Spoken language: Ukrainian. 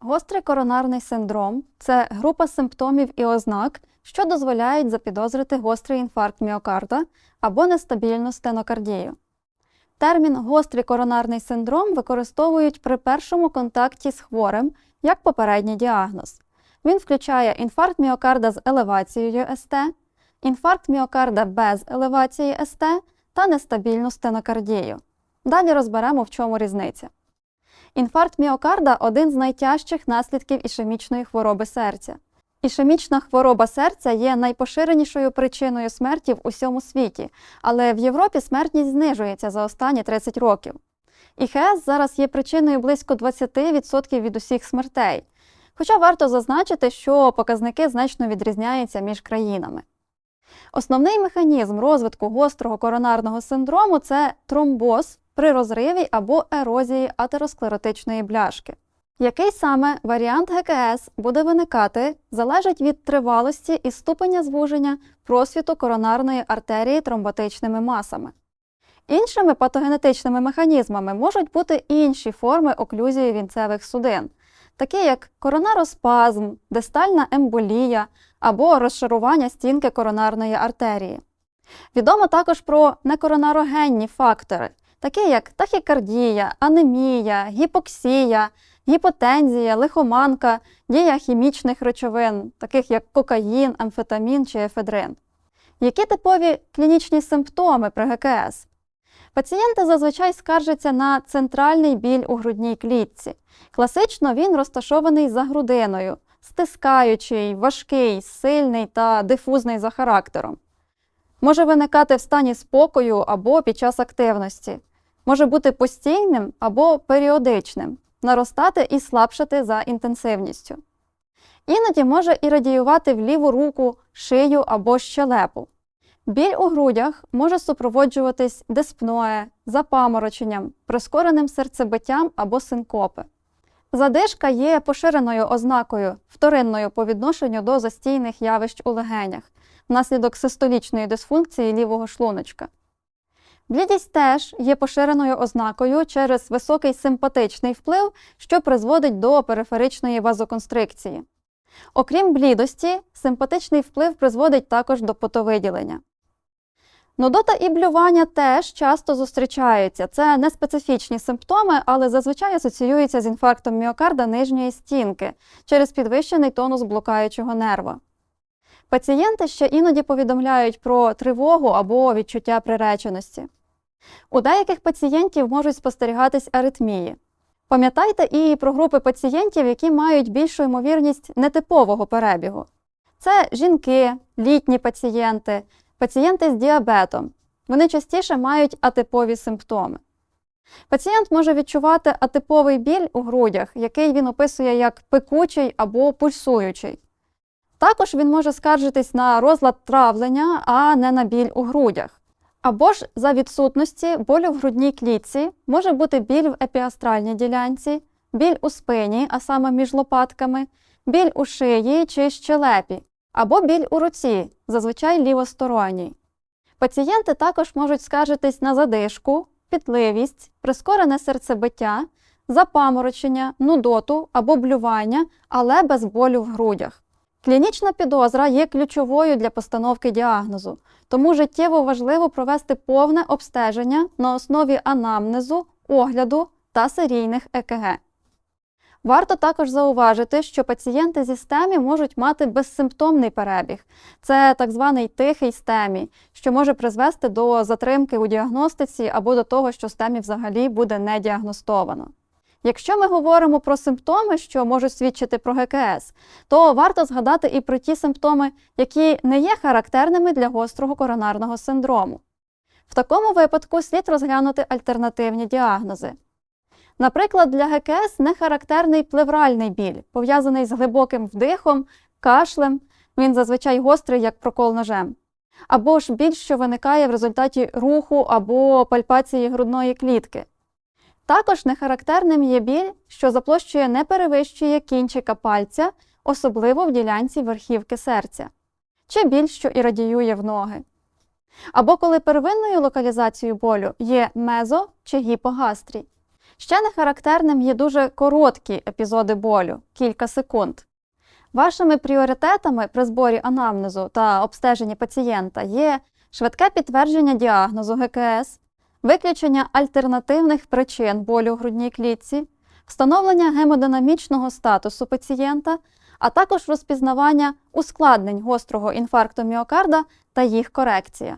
Гострий коронарний синдром це група симптомів і ознак, що дозволяють запідозрити гострий інфаркт міокарда або нестабільну стенокардію. Термін гострий коронарний синдром використовують при першому контакті з хворим як попередній діагноз. Він включає інфаркт міокарда з елевацією СТ, інфаркт міокарда без елевації СТ та нестабільну стенокардію. Далі розберемо, в чому різниця. Інфаркт міокарда один з найтяжчих наслідків ішемічної хвороби серця. Ішемічна хвороба серця є найпоширенішою причиною смерті в усьому світі, але в Європі смертність знижується за останні 30 років. ІХС зараз є причиною близько 20% від усіх смертей. Хоча варто зазначити, що показники значно відрізняються між країнами. Основний механізм розвитку гострого коронарного синдрому це тромбоз при розриві або ерозії атеросклеротичної бляшки. Який саме варіант ГКС буде виникати, залежить від тривалості і ступеня звуження просвіту коронарної артерії тромботичними масами. Іншими патогенетичними механізмами можуть бути інші форми оклюзії вінцевих судин, такі як коронароспазм, дистальна емболія або розшарування стінки коронарної артерії. Відомо також про некоронарогенні фактори, такі як тахікардія, анемія, гіпоксія, гіпотензія, лихоманка, дія хімічних речовин, таких як кокаїн, амфетамін чи ефедрин. Які типові клінічні симптоми при ГКС? Пацієнти зазвичай скаржаться на центральний біль у грудній клітці. Класично він розташований за грудиною, стискаючий, важкий, сильний та дифузний за характером. Може виникати в стані спокою або під час активності. Може бути постійним або періодичним, наростати і слабшати за інтенсивністю. Іноді може і радіювати в ліву руку, шию або щелепу. Біль у грудях може супроводжуватись диспноє, запамороченням, прискореним серцебиттям або синкопи. Задишка є поширеною ознакою, вторинною по відношенню до застійних явищ у легенях внаслідок систолічної дисфункції лівого шлуночка. Блідість теж є поширеною ознакою через високий симпатичний вплив, що призводить до периферичної вазоконстрикції. Окрім блідості, симпатичний вплив призводить також до потовиділення. Нудота і блювання теж часто зустрічаються. Це не специфічні симптоми, але зазвичай асоціюються з інфарктом міокарда нижньої стінки через підвищений тонус блукаючого нерва. Пацієнти ще іноді повідомляють про тривогу або відчуття приреченості. У деяких пацієнтів можуть спостерігатись аритмії. Пам'ятайте і про групи пацієнтів, які мають більшу ймовірність нетипового перебігу. Це жінки, літні пацієнти, пацієнти з діабетом. Вони частіше мають атипові симптоми. Пацієнт може відчувати атиповий біль у грудях, який він описує як пекучий або пульсуючий. Також він може скаржитись на розлад травлення, а не на біль у грудях. Або ж за відсутності болю в грудній клітці може бути біль в епіастральній ділянці, біль у спині, а саме між лопатками, біль у шиї чи щелепі, або біль у руці, зазвичай лівосторонній. Пацієнти також можуть скаржитись на задишку, пітливість, прискорене серцебиття, запаморочення, нудоту або блювання, але без болю в грудях. Клінічна підозра є ключовою для постановки діагнозу, тому життєво важливо провести повне обстеження на основі анамнезу, огляду та серійних ЕКГ. Варто також зауважити, що пацієнти зі стемі можуть мати безсимптомний перебіг. Це так званий тихий стемі, що може призвести до затримки у діагностиці або до того, що стемі взагалі буде не діагностовано. Якщо ми говоримо про симптоми, що можуть свідчити про ГКС, то варто згадати і про ті симптоми, які не є характерними для гострого коронарного синдрому. В такому випадку слід розглянути альтернативні діагнози. Наприклад, для ГКС не характерний плевральний біль, пов'язаний з глибоким вдихом, кашлем, він зазвичай гострий, як прокол ножем, або ж біль, що виникає в результаті руху або пальпації грудної клітки. Також нехарактерним є біль, що за площею не перевищує кінчика пальця, особливо в ділянці верхівки серця, чи біль, що і радіює в ноги. Або коли первинною локалізацією болю є мезо чи гіпогастрій. Ще не характерним є дуже короткі епізоди болю кілька секунд. Вашими пріоритетами при зборі анамнезу та обстеженні пацієнта є швидке підтвердження діагнозу ГКС, виключення альтернативних причин болю у грудній клітці, встановлення гемодинамічного статусу пацієнта, а також розпізнавання ускладнень гострого інфаркту міокарда та їх корекція.